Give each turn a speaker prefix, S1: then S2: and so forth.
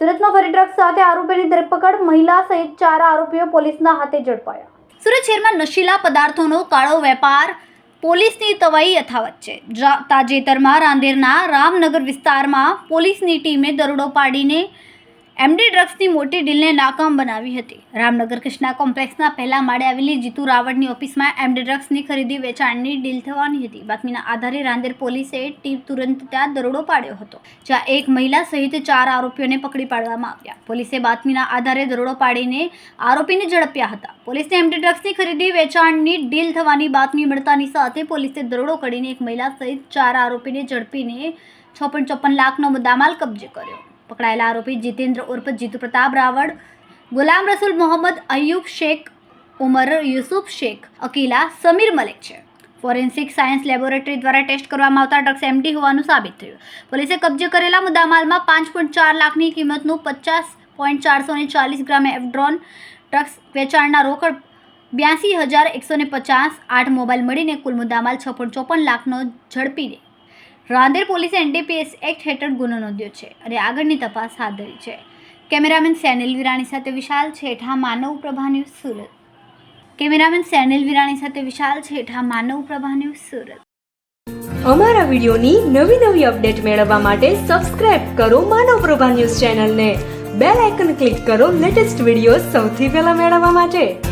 S1: સુરતમાં ફરી ડ્રગ્સ સાથે આરોપીની ધરપકડ. મહિલા સહિત ચાર આરોપીઓ પોલીસના હાથે ઝડપાયા. સુરત શહેરમાં નશીલા પદાર્થોનો કાળો વેપાર, પોલીસની તવાઈ યથાવત છે. તાજેતરમાં રાંદેરના રામનગર વિસ્તારમાં પોલીસની ટીમે દરોડો પાડીને એમડી ડ્રગ્સની મોટી ડીલને નાકામ બનાવી હતી. રામનગર કૃષ્ણા કોમ્પ્લેક્સના પહેલા માળે આવેલી જીતુ રાવળની ઓફિસમાં એમડી ડ્રગ્સની ખરીદી વેચાણની ડીલ થવાની હતી. બાતમીના આધારે રાંદેર પોલીસે ટીમ તુરંત ત્યાં દરોડો પાડ્યો હતો, જ્યાં એક મહિલા સહિત ચાર આરોપીઓને પકડી પાડવામાં આવ્યા. પોલીસે બાતમીના આધારે દરોડો પાડીને આરોપીને ઝડપ્યા હતા. પોલીસને એમડી ડ્રગ્સની ખરીદી વેચાણની ડીલ થવાની બાતમી મળતાની સાથે પોલીસે દરોડો કરીને એક મહિલા સહિત ચાર આરોપીને ઝડપીને છપ્પન ચોપન લાખનો મુદ્દામાલ કબજે કર્યો. પકડાયેલા આરોપી જીતેન્દ્ર ઉર્ફ જીતુ પ્રતાપ રાવળ, ગુલામ રસુલ મોહમ્મદ અયુબ શેખ, ઉમર યુસુફ શેખ, અકીલા સમીર મલિક છે. ફોરેન્સિક સાયન્સ લેબોરેટરી દ્વારા ટેસ્ટ કરવામાં આવતા ડ્રગ્સ એમડી હોવાનું સાબિત થયું. પોલીસે કબજે કરેલા મુદ્દામાલમાં પાંચ પોઈન્ટ ચાર લાખની કિંમતનું પચાસ પોઈન્ટ ચારસો ને ચાલીસ ગ્રામ એફડ્રોન ડ્રગ્સ વેચાણના રોકડ બ્યાસી હજાર એકસો ને પચાસ આઠ મોબાઈલ મળીને કુલ મુદ્દામાલ છ પોઈન્ટ ચોપન લાખનો ઝડપીને રાંદેર પોલીસે એનડીપીએસ એક્ટ હેઠળ ગુનો નોંધ્યો છે અને આગળની તપાસ હાથ ધરી છે. કેમેરામેન સેનિલ વિરાણી સાથે વિશાલ છેઠા, માનવ પ્રભા ન્યૂઝ સુરત. કેમેરામેન સેનિલ વિરાણી સાથે વિશાલ છેઠા, માનવ પ્રભા ન્યૂઝ સુરત.
S2: અમારા વિડિયોની નવી નવી અપડેટ મેળવવા માટે સબસ્ક્રાઇબ કરો માનવ પ્રભા ન્યૂઝ ચેનલને. બેલ આઇકન ક્લિક કરો લેટેસ્ટ વીડિયો સૌથી પહેલા મેળવવા માટે.